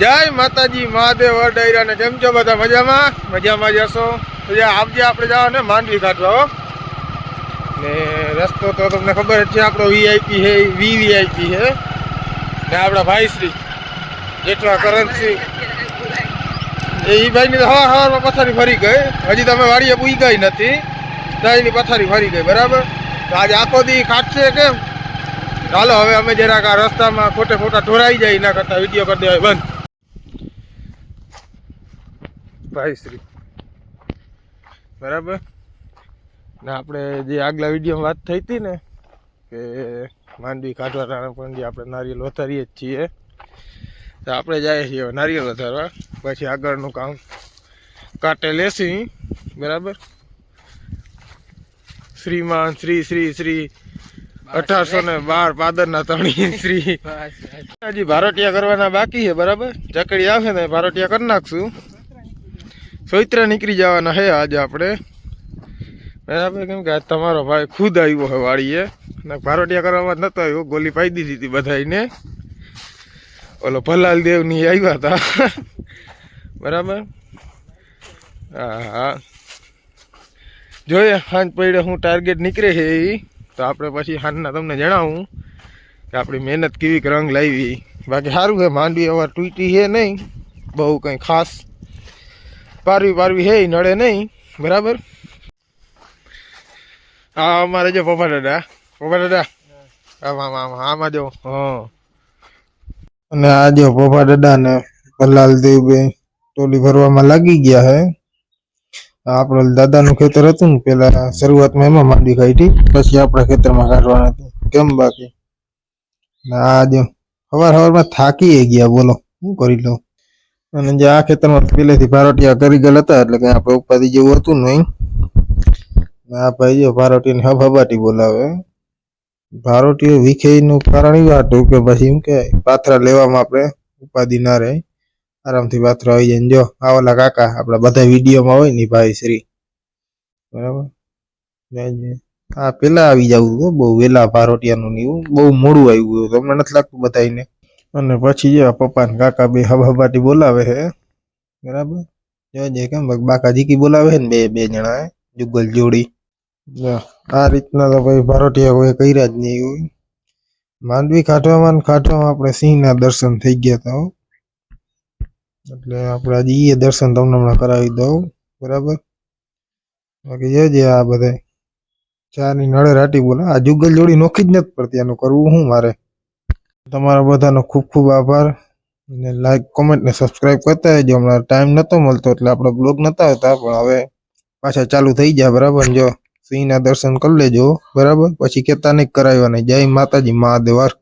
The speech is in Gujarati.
જય માતાજી, મહાદેવ ડાયરા ને કેમ છો બધા મજામાં? મજામાં જશો તો આપજે આપણે જાઓ ને માંડવી કાઢવા ને રસ્તો તો તમને ખબર જ છે, આપણો વીઆઈપી છે વીવીઆઈપી છે. ને આપણા ભાઈશ્રી, જેટલા કરન્સી એ ઈ ભાઈની તો હવાર હવારમાં પથારી ફરી ગઈ. હજી તમે વાડીએ પૂઈ ગઈ નથી. દાઈની પથારી ફરી ગઈ, બરાબર? તો આજે આખો દી કાઢશે કેમ? ચાલો હવે અમે જરાક આ રસ્તામાં ખોટે ખોટા ઢોરાઈ જાય એના કરતાં વીડિયો કરી દેવાય. બંધ. ભાઈ શ્રી બરાબર? ને આપણે જે આગલા વિડીયોમાં વાત થઈ હતી ને કે માંડવી કાઢવાના પણ જે આપણે નારિયેલ વધારીએ જ છીએ તો આપણે જઈએ છીએ નારિયેલ વધારવા. પછી આગળનું કામ કાંટે લેશી. બરાબર? શ્રીમાન શ્રી શ્રી શ્રી અઢારસો ને બાર પાદરના તણી શ્રી. હજી ભારતીય કરવાના બાકી છે બરાબર? ચકડી આવશે ને ભારતીય કરી નાખશું. સોઈત્રા નીકળી જવાના હે આજે આપણે. બરાબર કેમ કે આજ તમારો ભાઈ ખુદ આવ્યો હોય વાળીએ ને ભારોટિયા કરવામાં નહોતો આવ્યો, ગોલી પાઈ દીધી હતી બધાને ઓલો ભલાલ દેવની આવ્યા હતા. બરાબર? હા હા. જોઈએ સાંજ પડે, હું ટાર્ગેટ નીકળે છે એ તો આપણે પછી સાંજના તમને જણાવું કે આપણી મહેનત કેવી રંગ લાવી. બાકી સારું છે, માંડવી અવાર તૂટી છે નહીં. બહુ કંઈ ખાસ પારવી પારવી હે નડે નહીં. બરાબર? હા અમારે જો પપ્પા દાદા. પપ્પા દાદા. આમાં આમાં જો. હા. અને આ જો પપ્પા દાદા ને ભલાલ દેવભાઈ ટોલી ભરવામાં લાગી ગયા હે. આપણો દાદાનું ખેતર હતું ને, પેલા શરૂઆતમાં એમાં માંડી હતી પછી આપણા ખેતરમાં કાઢવાના હતું. કેમ બાકી? ને જો સવાર સવારમાં થાકી ગયા બોલો. શું કરી લઉં? અને જે આ ખેતરમાં પહેલેથી ભારોટિયા કરી ગયેલા હતા, એટલે કે આપણે ઉપાધિ જેવું હતું નહીં. આ ભાઈ જો ભારોટીને હબાટી બોલાવે. ભારોટીઓ વિખેનું કારણ એવું હતું કે પછી એમ કે પાથરા લેવામાં આપણે ઉપાધિ ના રહે. આરામથી પાથરા આવી જાય જો આ ઓલા કાકા આપણા બધા વિડીયોમાં હોય ને ભાઈ શ્રી. બરાબર? આ પેલા આવી જવું બહુ વેલા ભારોટિયાનું ને એવું, બહુ મોડું આવ્યું તમને નથી લાગતું બધાને અને પછી જે પપ્પા ને કાકા બે હબાબાટી બોલાવે છે, બરાબર? જોજે કેમ બાક- જીકી બોલાવે છે ને બે બે જણા હે જુગલ જોડી. આ રીતના તો ભાઈ ભારોટિયા કોઈ કર્યા જ નહીં એવું માંડવી કાઢવામાં કાઢવામાં આપણે સિંહના દર્શન થઈ ગયા હતા એટલે આપણે આજે એ દર્શન તમને હમણાં કરાવી દઉં, બરાબર? બાકી જોજે આ બધા ચાની નળે રાટી બોલે, આ જુગલ જોડી નોખી જ નથી પડતી, આનું કરવું શું મારે? તમારા બધાનો ખૂબ ખૂબ આભાર. અને લાઈક કોમેન્ટ ને સબસ્ક્રાઇબ કરતા રહેજો. હમણાં ટાઈમ નહોતો મળતો એટલે આપણે બ્લોગ નતા આવતા, પણ હવે પાછા ચાલુ થઈ જાય બરાબર? જો, સિંહના દર્શન કરી લેજો, બરાબર? પછી કેતા નહીં કરાવવા નહીં જય માતાજી, મહાદેવ, હર